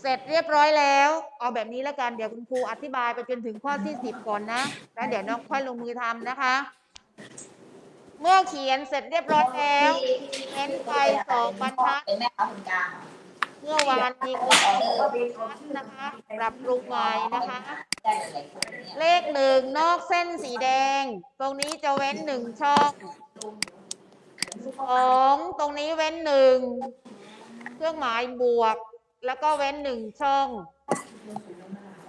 เสร็จเรียบร้อยแล้ว เอาแบบนี้แล้วกันเดี๋ยวคุณครูอธิบายไปจนถึงข้อที่สิบก่อนนะแล้วเดี๋ยวน้องค่อยลงมือทำนะคะ เมื่อเขียนเสร็จเรียบร้อยแล้วเน้นไปสองบรรทัดเป็นแม่ค้าคนกลางเมื่อวานมีคนหนึ่งนะคะปรับปรุงใหม่นะคะ เลขหนึ่งนอกเส้นสีแดง ตรงนี้จะเว้นหนึ่งช่องสองตรงนี้เว้นหนึ่งเครื่องหมายบวก แล้วก็เว้นหนึ่งช่อง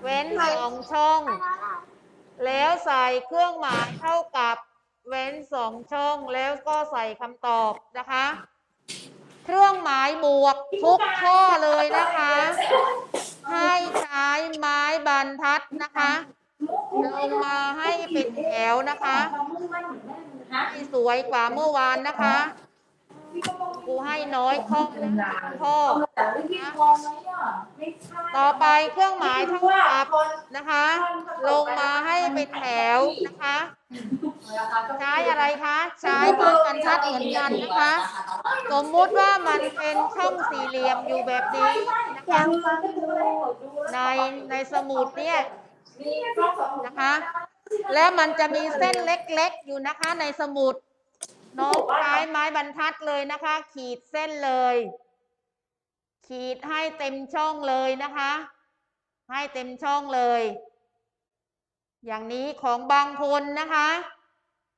เว้นสองช่อง แล้วใส่เครื่องหมายเท่ากับเว้นสองช่อง แล้วก็ใส่คำตอบนะคะ เครื่องหมายบวกทุกข้อเลยนะคะ ให้ใช้ไม้บรรทัดนะคะลงมาให้เป็นแถวนะคะให้สวยกว่าเมื่อวานนะคะ ครูให้น้อยข้อนะข้อแต่อไหมอะต่อไปเครื่องหมายเท่ากับนะคะ ลงมาให้เป็นแถวนะคะ ใช้อะไรคะใช้ไม้บรรทัดเหมือนกันนะคะ สมมุติว่ามันเป็นช่องสี่เหลี่ยมอยู่แบบนี้นะคะในในสมุดเนี่ยนะคะ แล้วมันจะมีเส้นเล็กๆอยู่นะคะในสมุด น้องใช้ไม้บรรทัดเลยนะคะ ขีดเส้นเลย ขีดให้เต็มช่องเลยนะคะ ให้เต็มช่องเลย อย่างนี้ของบางคนนะคะ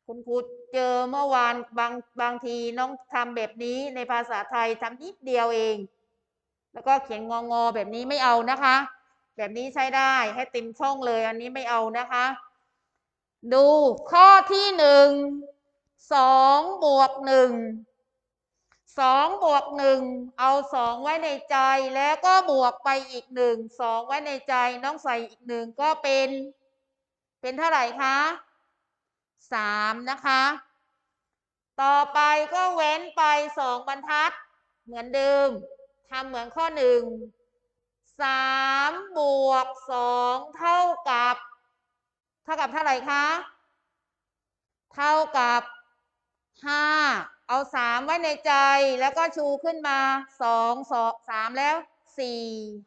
คุณครูเจอเมื่อวานบางบางทีน้องทำแบบนี้ในภาษาไทยทำนิดเดียวเอง แล้วก็เขียนงองอแบบนี้ไม่เอานะคะ แบบนี้ใช้ได้ให้เต็มช่องเลย อันนี้ไม่เอานะคะ ดูข้อที่หนึ่ง สองบวกหนึ่งสองบวกหนึ่งเอาสองไว้ในใจแล้วก็บวกไปอีกหนึ่งสองไว้ในใจน้องใส่อีกหนึ่งก็เป็น เป็นเท่าไหร่คะสามนะคะ ต่อไปก็เว้นไปสองบรรทัด เหมือนเดิมทำเหมือนข้อหนึ่งสามบวกสองเท่ากับ เท่ากับเท่าไหร่คะ เท่ากับ ห้าเอาสามไว้ในใจแล้วก็ชูขึ้นมาสองสองสามแล้วสี่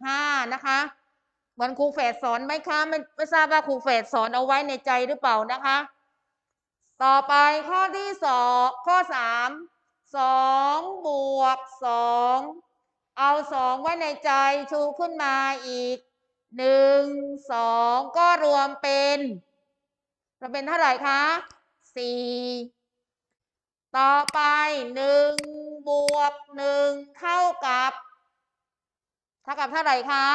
ห้านะคะเหมือนครูเฟสสอนไหมคะไม่ไม่ทราบว่าครูเฟสสอนเอาไว้ในใจหรือเปล่านะคะ ต่อไปข้อที่สองข้อสามสองบวกสองเอาสองไว้ในใจชูขึ้นมาอีกหนึ่งสองก็รวมเป็นรวมเป็นเท่าไหร่คะสี่ ต่อไปหนึ่งบวกหนึ่งเท่ากับ เท่ากับเท่าไหร่คะ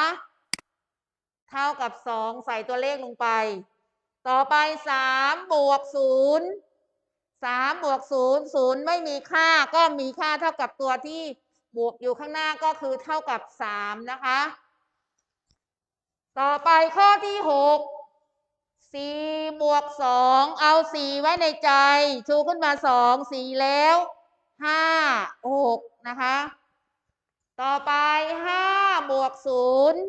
เท่ากับสองใส่ตัวเลขลงไป ต่อไปสามบวกศูนย์สามบวกศูนย์ศูนย์ไม่มีค่าก็มีค่าเท่ากับตัวที่บวกอยู่ข้างหน้าก็คือเท่ากับสามนะคะ ต่อไปข้อที่หก สี่บวกสองเอาสี่ไว้ในใจ ชูขึ้นมาสองสี่แล้วห้าหกนะคะ ต่อไปห้าบวกศูนย์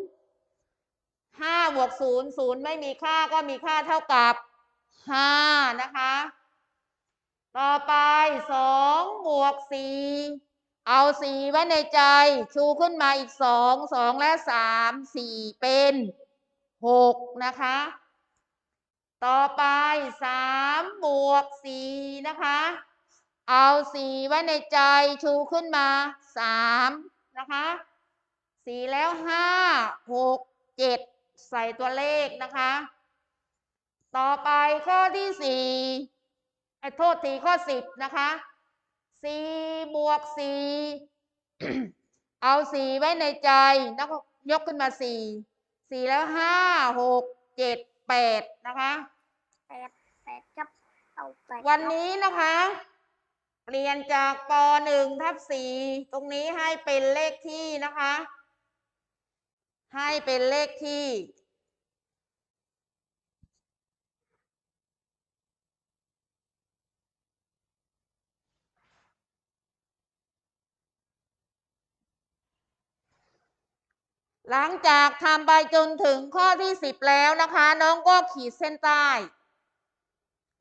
ห้าบวกศูนย์ศูนย์ไม่มีค่าก็มีค่าเท่ากับห้านะคะ ต่อไปสองบวกสี่เอาสี่ไว้ในใจ ชูขึ้นมาอีกสองสองและสามสี่เป็นหกนะคะ ต่อไปสามบวกสี่นะคะ เอาสี่ไว้ในใจชูขึ้นมาสามนะคะสี่แล้วห้าหกเจ็ดใส่ตัวเลขนะคะ ต่อไปข้อที่สี่ไอ้โทษทีข้อสิบนะคะสี่บวกสี่เอาสี่ไว้ในใจแล้วก็ยกขึ้นมาสี่สี่แล้วห้าหกเจ็ด แปดนะคะ แปดแปดกับเอาแปดวันนี้นะคะเปลี่ยนจากปหนึ่งทับสี่ตรงนี้ให้เป็นเลขที่นะคะ ให้เป็นเลขที่ หลังจากทำไปจนถึงข้อที่สิบแล้วนะคะ น้องก็ขีดเส้นใต้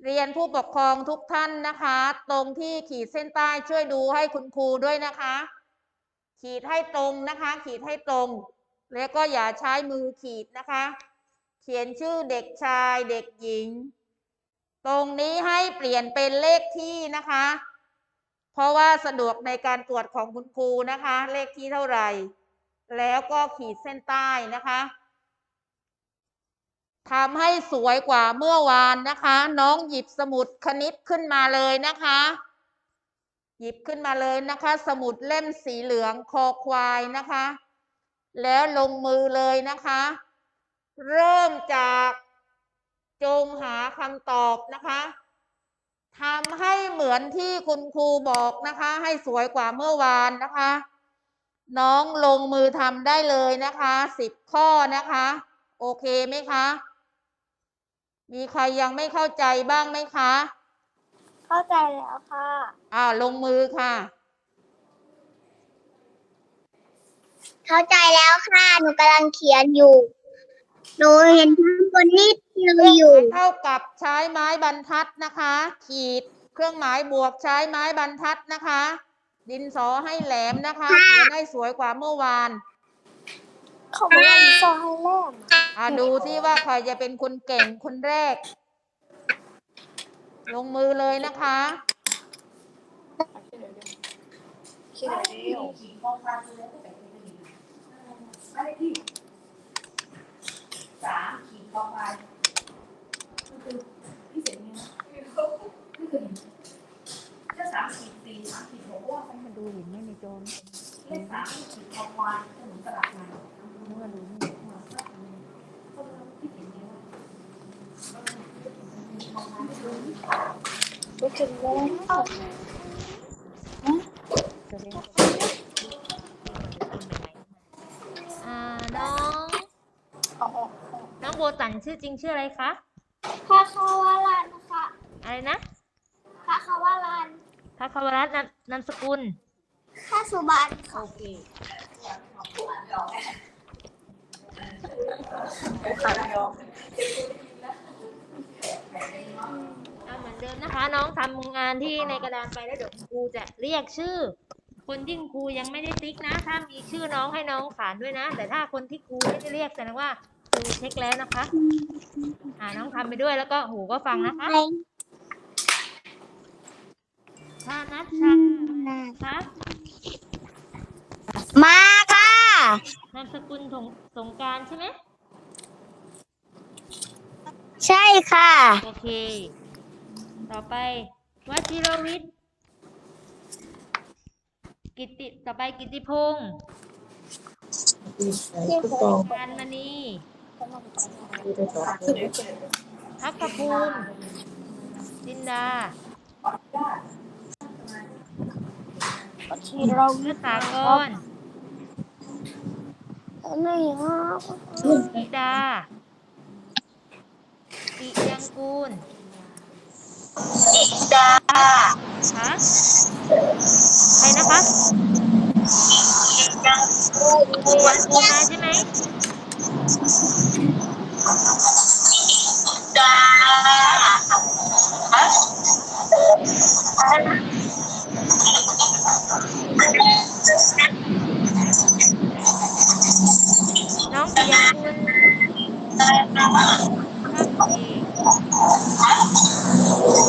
เรียนผู้ปกครองทุกท่านนะคะ ตรงที่ขีดเส้นใต้ช่วยดูให้คุณครูด้วยนะคะ ขีดให้ตรงนะคะ ขีดให้ตรง แล้วก็อย่าใช้มือขีดนะคะ เขียนชื่อเด็กชายเด็กหญิง ตรงนี้ให้เปลี่ยนเป็นเลขที่นะคะ เพราะว่าสะดวกในการตรวจของคุณครูนะคะ เลขที่เท่าไหร่ แล้วก็ขีดเส้นใต้นะคะทำให้สวยกว่าเมื่อวานนะคะ น้องหยิบสมุดคณิตขึ้นมาเลยนะคะ หยิบขึ้นมาเลยนะคะ สมุดเล่มสีเหลืองคอควายนะคะ แล้วลงมือเลยนะคะ เริ่มจากจงหาคำตอบนะคะทำให้เหมือนที่คุณครูบอกนะคะ ให้สวยกว่าเมื่อวานนะคะ น้องลงมือทำได้เลยนะคะสิบข้อนะคะ โอเคไหมคะ มีใครยังไม่เข้าใจบ้างไหมคะ เข้าใจแล้วค่ะ อ้าวลงมือค่ะ เข้าใจแล้วค่ะ หนูกำลังเขียนอยู่ หนูเห็นข้างบนนิดเดียวอยู่ เท่ากับใช้ไม้บรรทัดนะคะ ขีด เครื่องหมายบวกใช้ไม้บรรทัดนะคะ ดินสอให้แหลมนะคะเขียนให้สวยกว่าเมื่อวานเขาไม่ได้ซอยแรกอะดูที่ว่าใครจะเป็นคนเก่งคนแรก ลงมือเลยนะคะขีดคอควายเลยก็แต่ไม่ได้ยินอะไรที่สามขีดคอควายคือพี่เสียงนี้นะไม่เคย เห็นถ้าสามขีดสี่สามขีดหกว่ามาดูเห็นไหมในจมเลขสามขีดคอควายก็เหมือนตลาดใหม่เมื่อดูที่เห็นนี้ว่รู้ถึงแล้วอ่าน้อง น้องโบตันชื่อจริงชื่ออะไรคะพระคาวาลานนะคะอะไรนะพระคาวาลาน พระคาวรัตน์นามนามสกุล ข้าสุบันโอเคเอาเหมือนเดิมนะคะ น้องทำงานที่ในกระดานไปแล้วเดี๋ยวครูจะเรียกชื่อ คนที่ครูยังไม่ได้ติ๊กนะ ถ้ามีชื่อน้องให้น้องขานด้วยนะ แต่ถ้าคนที่ครูไม่ได้เรียกแสดงว่าครูเช็คแล้วนะคะ อ่าน้องทำไปด้วยแล้วก็หูก็ฟังนะคะ ถ้านัชชาคะมาค่ะ นามสกุลสงสงกรารใช่ไหมใช่ค่ะ โอเค ต่อไปวชิรวิทย์ กิตติต่อไปกิตติพงศ์การมณีพักขภูมิจินดา ที่เราเลือสากรไม่ครับธิดาปิยังกูลดาคะใครนะคะปิยังกูลมาใช่ไหมดา น้องปิยังกูลโอเค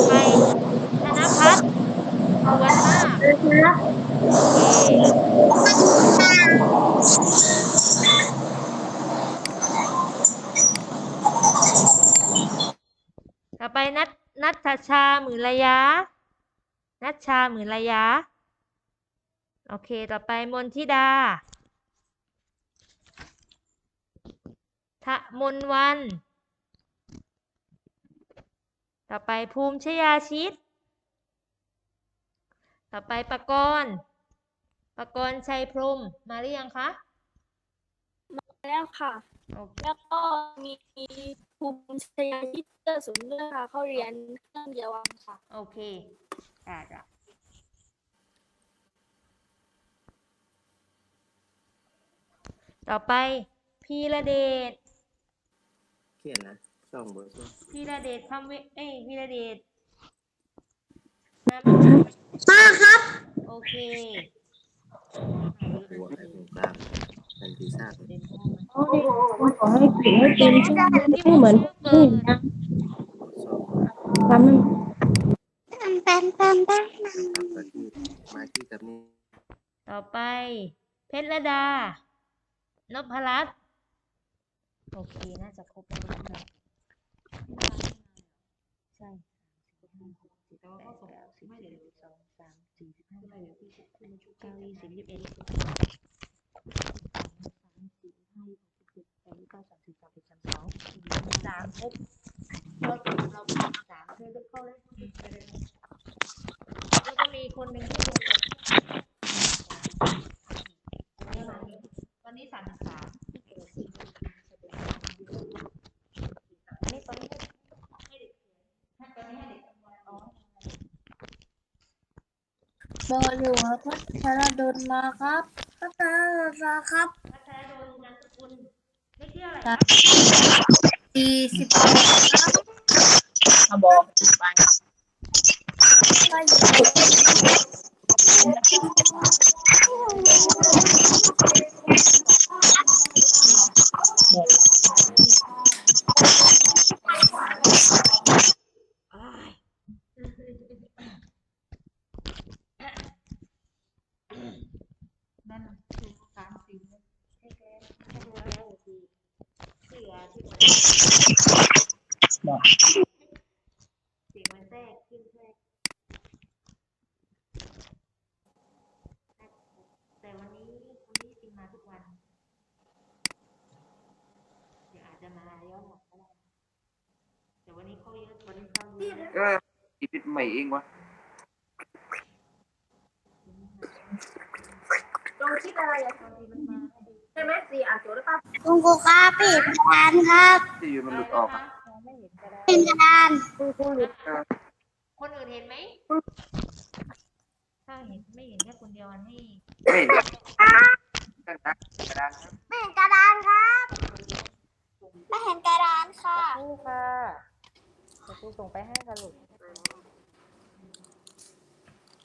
ไปธนพัฒน์สวนมากโอเคต่อไปนัทนัทชาหมื่นระยะ นัชชาหมื่นระยะ โอเค ต่อไปมนทิดาทะมนวัน ต่อไปภูมิชยาชิต ต่อไปปกรณ์ปกรณ์ชัยพรหมมาหรือยังคะแล้วค่ะโอเคแล้วก็มีภูมิชยายิตเตอร์ศูนย์ด้วยค่ะ เขาเรียนเครื่องเดียวกันค่ะ โอเค อ่าจ้ะต่อไปพีระเดชเขียนนะสองเบอร์ใช่ไหมพีระเดชคำเวเอ้ยพีระเดชนามมาครับ โอเคหัวใครผมทราบทันทีทราบเต็มห้องขอให้เก่งให้เต็มชื่อไม่เหมือนผู้อื่นนะสองทำให้ แปมแปมแปมครับมาที่มาที่กับนี่ต่อไป เพชรดานพรัตน์โอเค น่าจะครบแล้วนะใช่แปดเก้าสิบสิบเอ็ดสิบสองสามสี่ห้าหกเจ็ดแปดเก้ายี่สิบยี่สิบเอ็ดยี่สิบสองสามสี่ห้าหกเจ็ดแปดเก้าสามสิบสามสิบสามสองสามครบเราเราสามเธอเข้าเลย แล้วก็มีคนหนึ่งที่ลงวันนี้สามสิบสามนี่ตอนนี้ให้เด็กเขียนให้ตอนนี้ให้เด็กทำงานอ๋อบอหลวงพัชรดลมาครับพัชรดลครับพัทรดลนามสกุลไม่เที่ยวอะไรครัคะบสี่สิบแปดครับ เองวะลงคิดอะไรอะใช่ไหมสี่อ่านโจทย์หรือเปล่าคุณครูครับปิดกระดานครับที่อยู่มันหลุดออกอะมองไม่เห็นก็ได้เป็นกระดานคนอื่นเห็นไหมถ้าเห็นไม่เห็นแค่คนเดียวมันให้ไม่เห็นครับตั้งแต่กระดานครับไม่เห็นกระดานครับ ไม่เห็นกระดานค่ะครูค่ะเดี๋ยวครูส่งไปให้ค่ะลูก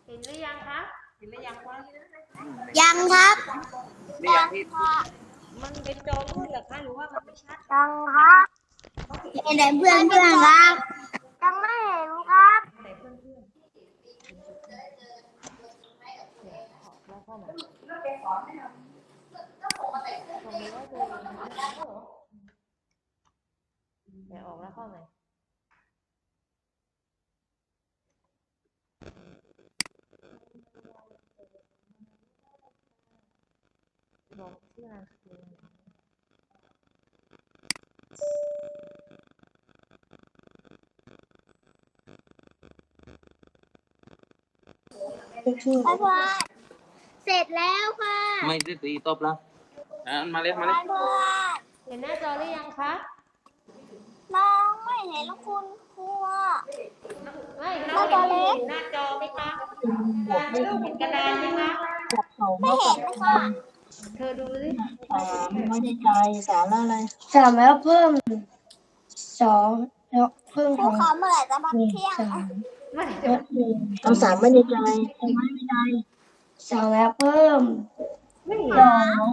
เห็นหรือยังคะเห็นหรือยังว่ายังครับนี่อย่างที่มันเป็นจอมืดเหรอคะหรือว่ามันไม่ชัดยังครับเห็นแต่เพื่อนเพื่อนครับยังไม่เห็นครับแต่เพื่อนเพื่อนแล้วเข้ามาส่งไปว่าดูเดี๋ยวออกแล้วเข้าไหมบอกชื่อนามสกุล บ๊ายบายเสร็จแล้วค่ะไม่ได้ตีตบแล้วอะมาเลยมาเลยบ๊ายบายเห็นหน้าจอหรือยังคะน้องไม่เห็นคุณครูอะไม่น้องเห็นอยู่หน้าจอไหมคะกระดานไม่รู้เห็นกระดานไหมคะไม่เห็นค่ะเธอดูสิไม่ได้ใจสามแล้วอะไรสามแล้วเพิ่มสองแล้วเพิ่มคขรูองคะเมื่อไหร่จะพักนี่เที่ยง สามไม่ลดหนึ่งเอาสามไม่ได้ใจไม่ได้ใจสามแล้วเพิ่มไม่เห็นสอง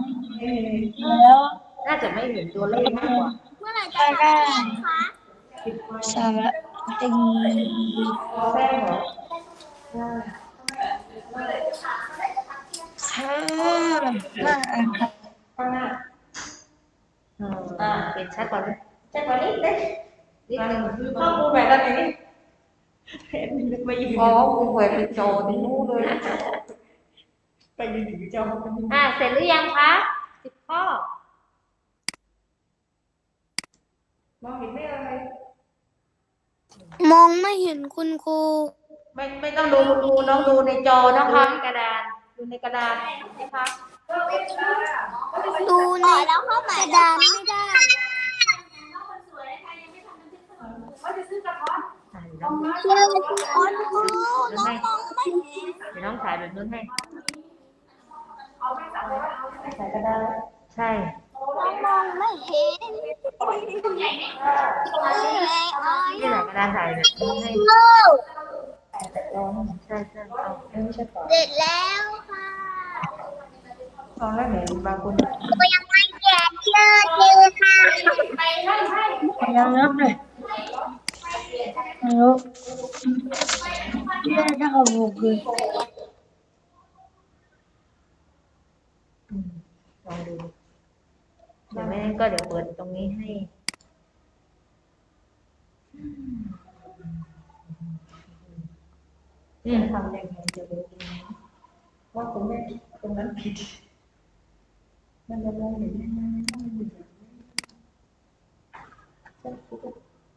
แล้วน่าจะไม่เห็นตัวเลขมากกว่าเมื่อไหร่จะพักเที่ยงคะสามแล้วตีแป้งเหรอห้าห้าอันครับข้างหน้าอืมอ่าเห็นชัดกว่านี้ชัดกว่านี้เด็นิดนึงข้อมูลแบบนั้นนี้ เห็นนึกไม่ยืนอ๋อกูเผยเป็นจอที่นู้นเลยไปยืนอยู่จออ่าเสร็จหรือยังคะสิบข้อมองเห็นไหมเอ่ยมองไม่เห็นคุณครูไม่ไม่ต้องดูคุณครูน้องดูในจอนะคะกระดานดูในกระดานนะคะดูในแล้วเข้ากระดานไม่ได้เขาจะซื้อกระท้อนอ่าเดี๋ยว น้องเชื่อคุณครูน้องมองไม่เห็นเดี๋ยวน้องถ่ายแบบนู้นให้เอาไม่จับเลยเอาไม่ถ่ายกระดานใช่ น้องมองไม่เห็นไม่เห็นอ้อยนี่แหละกระดานถ่ายแบบนู้นให้ลูกใช่ใช่เอาไม่ใช่ต่อเสร็จแล้วค่ะเอาแล้วไหนบางคนครูยังไม่แก่เชื่อทียังนับเลย ไม่รู้เนี่ยถ้าขาบอกคือลองดูเดี๋ยวไม่งั้นก็เดี๋ยวเปิดตรงนี้ให้อืมทำยังไงจะรู้ว่าคุณแม่ตรงนั้นผิด มันจะมองเห็นได้ไหม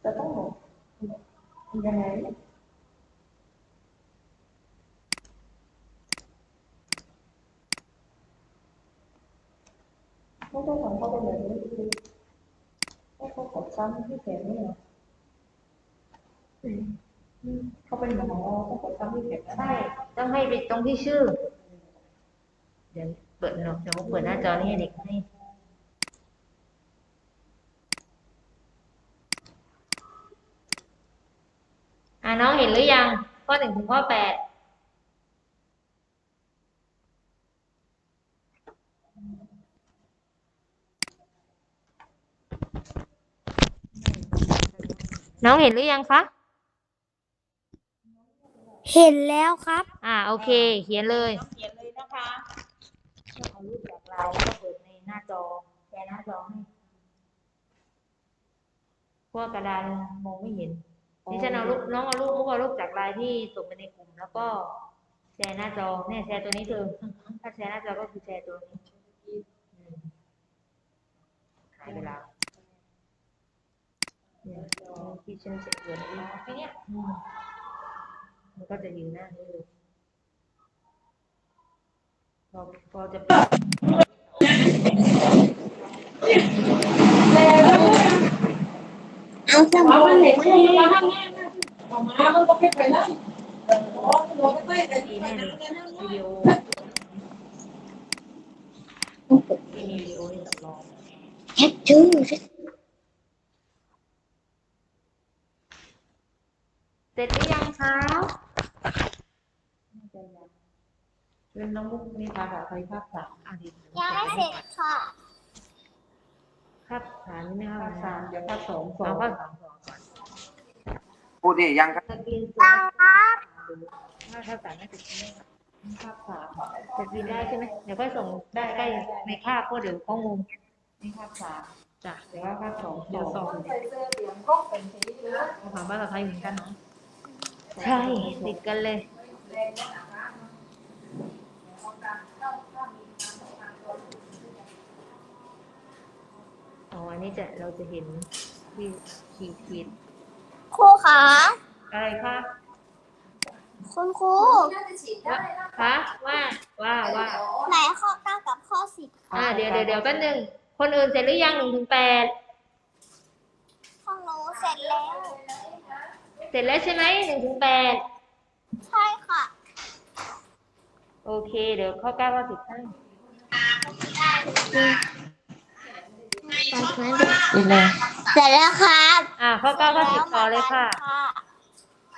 จะต้องบอก ยังไงไม่ต้องของเขาเป็นแบบนี้คือให้เขากดซ้ำที่แขนนี่เหรอเขาเป็นหมอเขากดซ้ำที่แขนใช่ต้องให้ไปตรงที่ชื่อ เดี๋ยวเปิดเนาะเดี๋ยวเปิดหน้าจอนี้ให้เด็กให้ น้องเห็นหรือยัง ข้อหนึ่งถึงข้อแปดน้องเห็นหรือยังคะเห็นแล้วครับ อ่า โอเค เขียนเลย เขียนเลยนะคะเอารูปจากไลน์แล้วก็เปิดในหน้าจอแชร์หน้าจอให้เพราะว่ากระดานมองไม่เห็น ดิฉันเอารูปน้องเอารูปมุกเอารูปจากไลน์ที่ส่งไปในกลุ่ม แล้วก็แชร์หน้าจอเนี่ยแชร์ตัวนี้เธอถ้าแชร์หน้าจอก็คือแชร์ตัวนี้หายไปแล้วเนี่ยที่ฉันเสร็จเกินมาแค่เนี้ยอืมมันก็จะอยู่หน้านี้เลยพอพอจะ แล้วอ๋อเราไม่ไปแต่ดีที่แน่นั่นเลยวิดีโอที่มีวิดีโอให้สรองแคปชื่อเสร็จหรือยังคะเรื่องน้องมุกนี่ภาษาไทยภาคสามอะดียังไม่เสร็จค่ะ ภาคสามนี่ไม่ภาคสามเดี๋ยวภาคสองสอเอางภาคสามสองก่อนพูดดิยังครับนักเรียนส่วนภาคสามน่าจะใช่ไหมภาคสามจะกินได้ใช่ไหมเดี๋ยวก็ส่งได้ใกล้ในคาบเพราะเดี๋ยวข้อมูลนี่ภาคสามจ้ะแต่ว่าภาคสองเดี๋ยวสองใส่เสื้อเหลืองก็เป็นสีเหลืองภาษาภาษาไทยเหมือนกันเนาะใช่ติดกันเลย แดงนะคะของการเข้าเข้ามีการทำงานตัว อ๋ออันนี้จะเราจะเห็นที่ขีดขีดครูคะอะไรคะคุณครูน่าจะฉีดได้นะคะว่าว่าว่า ไหนข้อเก้ากับข้อสิบอ่าเดี๋ยวเดี๋ยวเดี๋ยวแป๊บนึงคนอื่นเสร็จหรือยังหนึ่งถึงแปดข้อหนูเสร็จแล้ว เสร็จแล้วใช่ไหมหนึ่งถึงแปดใช่ค่ะ โอเค เดี๋ยวข้อเก้าข้อสิบ ให้เสร็จแล้วครับอ่าข้อเก้าข้อสิบต่อเลยค่ะ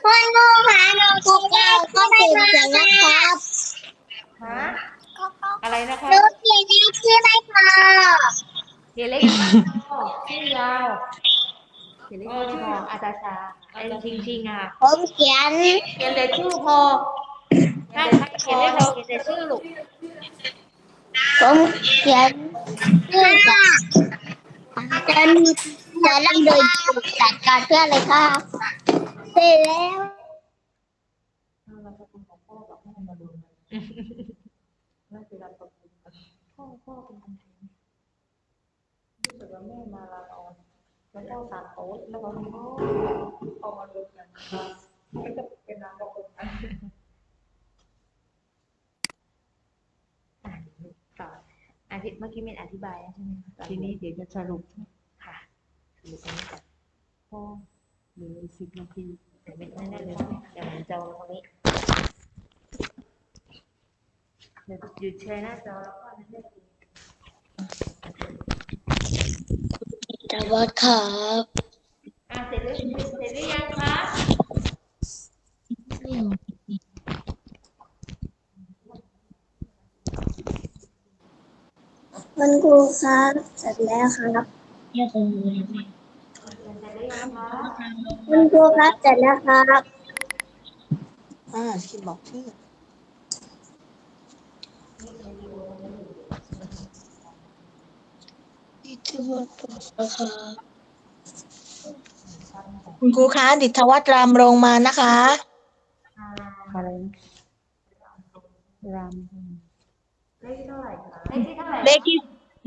คุณครูคะหนูข้อเก้าข้อสิบเสร็จแล้วครับฮะอะไรนะคะหนูเขียนได้ชื่อไหมคะเขียนเล็กชื่อยาวเขียนเล็กไม่พออาตาชาไอ้ชิงชิงอะผมเขียนเขียนแต่ชื่อพอใช่ใช่เขียนไม่พอเขียนแต่ชื่อลูกผมเขียนชื่อ ค่ะจะจะเริ่มโดยจัดการเพื่ออะไรคะเสร็จแล้วรู้สึกว่าแม่มาลาออนแล้วก็สามโต๊ะแล้วก็พ่อเอามารวมกันแล้วก็เป็นนามตกลงกันอ่านต่ ออาทิตย์เมื่อกี้เมนอธิบายแล้วใช่ไหมคะทีนี้เดี๋ยวจะสรุปค่ะสรุปอันนี้ก่อนพ่อเหลือสิบนาทีเดี๋ยวไม่ได้เลยเดี๋ยวผมจะเอาตรงนี้เดี๋ยวหยุดแชร์หน้าจอแล้วก็นั่นได้คุยสวัสดีครับอะเสร็จหรือเสร็จหรือยัง คะคุณครูครับเสร็จแล้วครับเรียกคุณครูเลยไหมคุณครูครับเสร็จแล้วครับอ่าคิดบอกชื่อคุณครูคะดิษวัตรามลงมานะคะอะไรราม เลขที่เท่าไหร่คะเลขที่เท่าไหร่เลขที่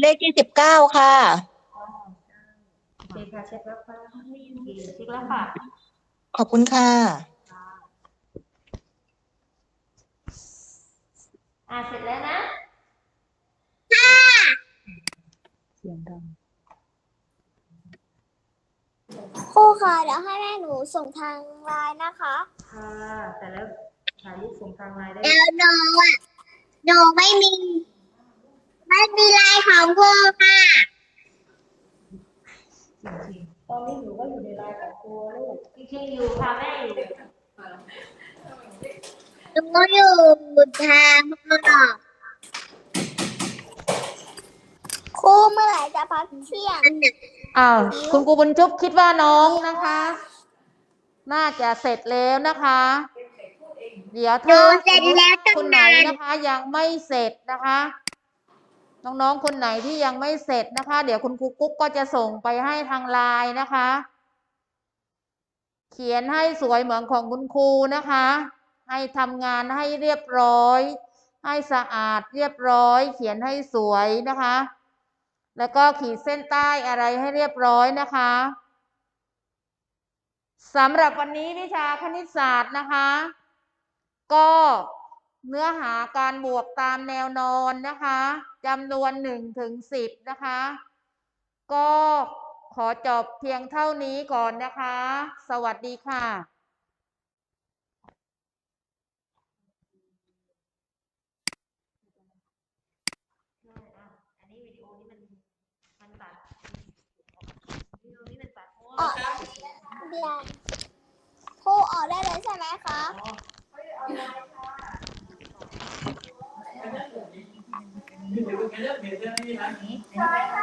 เลขที่สิบเก้าค่ะ โอเคค่ะเช็คแล้วค่ะเช็คแล้วค่ะขอบคุณค่ะ อ่าเสร็จแล้วนะเสียงดังครูค่ะเดี๋ยวให้แม่หนูส่งทางไลน์นะคะ ค่ะ แต่แล้วถ่ายรูปส่งทางไลน์ได้ แล้วหนูอะ หนูไม่มี ไม่มีไลน์ของครูค่ะ ตอนนี้หนูก็อยู่ในไลน์ของครูลูกจริงๆอยู่ค่ะแม่อยู่หนูอยู่ทางนอกครูเมื่อไหร่จะพักเที่ยงอ้าวคุณครูบุญชุบคิดว่าน้องนะคะ น่าจะเสร็จแล้วนะคะ เดี๋ยวหนูถ้าเสร็จแล้วตั้งคนไหนนานนะคะ ยังไม่เสร็จนะคะ น้องๆ คนไหนที่ยังไม่เสร็จนะคะ เดี๋ยวคุณครูกุ๊กก็จะส่งไปให้ทางไลน์นะคะ เขียนให้สวยเหมือนของคุณครูนะคะ ให้ทำงานให้เรียบร้อย ให้สะอาดเรียบร้อย เขียนให้สวยนะคะ แล้วก็ขีดเส้นใต้อะไรให้เรียบร้อยนะคะสำหรับวันนี้วิชาคณิตศาสตร์นะคะ ก็เนื้อหาการบวกตามแนวนอนนะคะจำนวนหนึ่งถึงสิบนะคะ ก็ขอจบเพียงเท่านี้ก่อนนะคะ สวัสดีค่ะอันนี้วิดีโอนี้มันมันตัดวิดีโอนี้มันตัดเพราะว่าออกเรียนครูออกได้เลยใช่ไหมคะใช่ค่ะ นายเขา